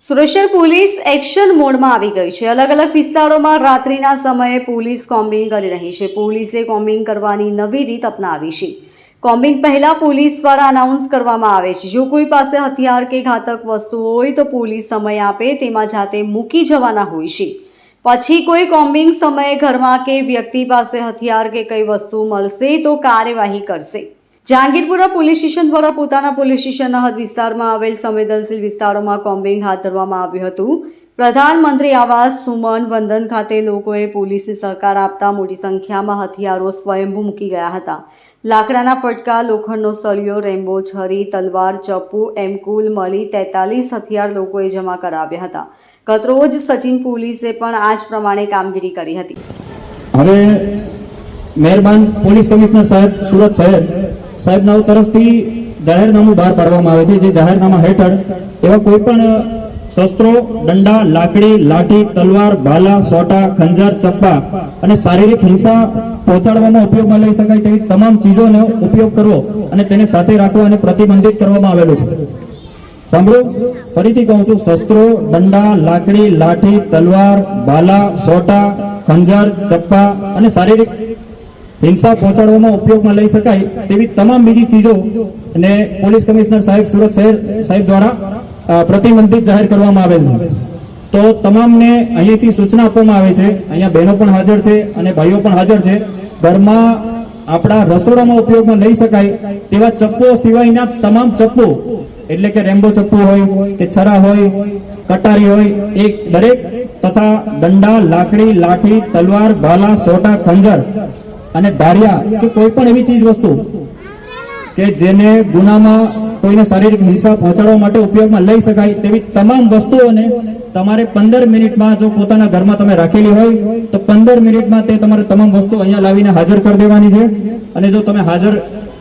સુરક્ષા police action મોડમાં આવી ગઈ છે. અલગ અલગ વિસ્તારોમાં રાત્રિના સમયે પોલીસ કોમ્બિંગ કરી રહી છે. પોલીસે કોમ્બિંગ કરવાની નવી રીત અપનાવી છે. કોમ્બિંગ પહેલા પોલીસ દ્વારા અનાઉન્સ કરવામાં આવે છે. જો કોઈ પાસે હથિયાર કે ઘાતક વસ્તુ હોય તો પોલીસ સમય આપે તેમાં જાતે મૂકી જવાના હોય છે. પછી કોઈ કોમ્બિંગ સમયે ઘરમાં કે વ્યક્તિ પાસે હથિયાર કે કઈ વસ્તુ મળશે તો કાર્યવાહી કરશે. જહાંગીરપુરા પોલીસ સ્ટેશન દ્વારા પોતાના પોલીસ સ્ટેશનના હદ વિસ્તારમાં આવેલ સંવેદનશીલ વિસ્તારોમાં કોમ્બિંગ હાથ ધરવામાં આવ્યું હતું. પ્રધાનમંત્રી આવાસ, સુમન, વંદન ખાતે લોકોએ પોલીસને સહકાર આપતા મોટી સંખ્યામાં હથિયારો સ્વયંભૂ મૂકી ગયા હતા. લાકડાના ફટકા, લોખંડનો સળિયો, રેમ્બો, છરી, તલવાર, ચપ્પુ, એમ કુલ મળી તેતાલીસ હથિયાર લોકોએ જમા કરાવ્યા હતા. ગતરોજ સચિન પોલીસે પણ આ જ પ્રમાણે કામગીરી કરી હતી. હવે મહેરબાન પોલીસ કમિશનર સાહેબ, સુરત શહેર સાહેબના તરફથી જાહેરનામું બહાર પાડવામાં આવે છે. જે જાહેરનામા હેઠળ એવા કોઈ પણ શસ્ત્રો, દંડા, લાકડી, લાઠી, તલવાર ભાલા સોટા, ખંજર ચપ્પા અને શારીરિક હિંસા પહોંચાડવામાં ઉપયોગમાં લઈ શકાય તેવી તમામ ચીજોનો ઉપયોગ કરવો અને તેને સાથે રાખવા અને પ્રતિબંધિત કરવામાં આવેલું છે. સાંભળો, ફરીથી કહું છું, શસ્ત્રો, દંડા, લાકડી, લાઠી, તલવાર ભાલા સોટા, ખંજર ચપ્પા અને શારીરિક હિંસા પહોંચાડવામાં ઉપયોગમાં લઈ શકાય તેવી તમામ બીજી ચીજો અને પોલીસ કમિશનર સાહેબ સુરત શહેર સાહેબ દ્વારા પ્રતિબંધિત જાહેર કરવામાં આવેલ છે. તો તમામને અહીંથી સૂચના આપવામાં આવે છે, અહીંયા બહેનો પણ હાજર છે અને ભાઈઓ પણ હાજર છે. ઘરમાં આપણા રસોડામાં ઉપયોગમાં લઈ શકાય તેવા ચપ્પુઓ સિવાયના તમામ ચપ્પુ, એટલે કે રેમ્બો ચપ્પુ હોય, કે છરા હોય, કટારી હોય, એ દરેક તથા દંડા, લાકડી, લાઠી, તલવાર ભાલા સોટા, ખંજર અને ધારિયા કે કોઈ પણ એવી ચીજ વસ્તુ કે જેને ગુનામાં કોઈને શારીરિક હિંસા પહોંચાડવા માટે ઉપયોગમાં લઈ શકાય તેવી તમામ વસ્તુઓને તમારે પંદર મિનિટમાં જો પોતાના ઘરમાં તમે રાખેલી હોય, તો પંદર મિનિટમાં તે તમારે તમામ વસ્તુ અહીંયા લાવીને હાજર કરી દેવાની છે. અને જો તમે હાજર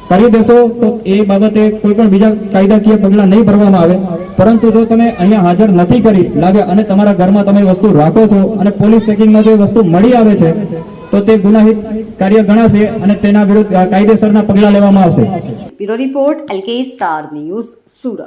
કરી દેશો, તો એ બાબતે કોઈ પણ બીજા કાયદાકીય પગલાં નહીં ભરવામાં આવે. પરંતુ જો તમે અહીંયા હાજર નથી કરી લાગે અને તમારા ઘરમાં તમે વસ્તુ રાખો છો અને પોલીસ ચેકિંગમાં જો વસ્તુ મળી આવે છે તો તે ગુનાહિત કાર્ય ગણાશે અને તેના વિરુદ્ધ કાયદેસરના પગલાં લેવામાં આવશે. Bureau report, LK star news, Surat.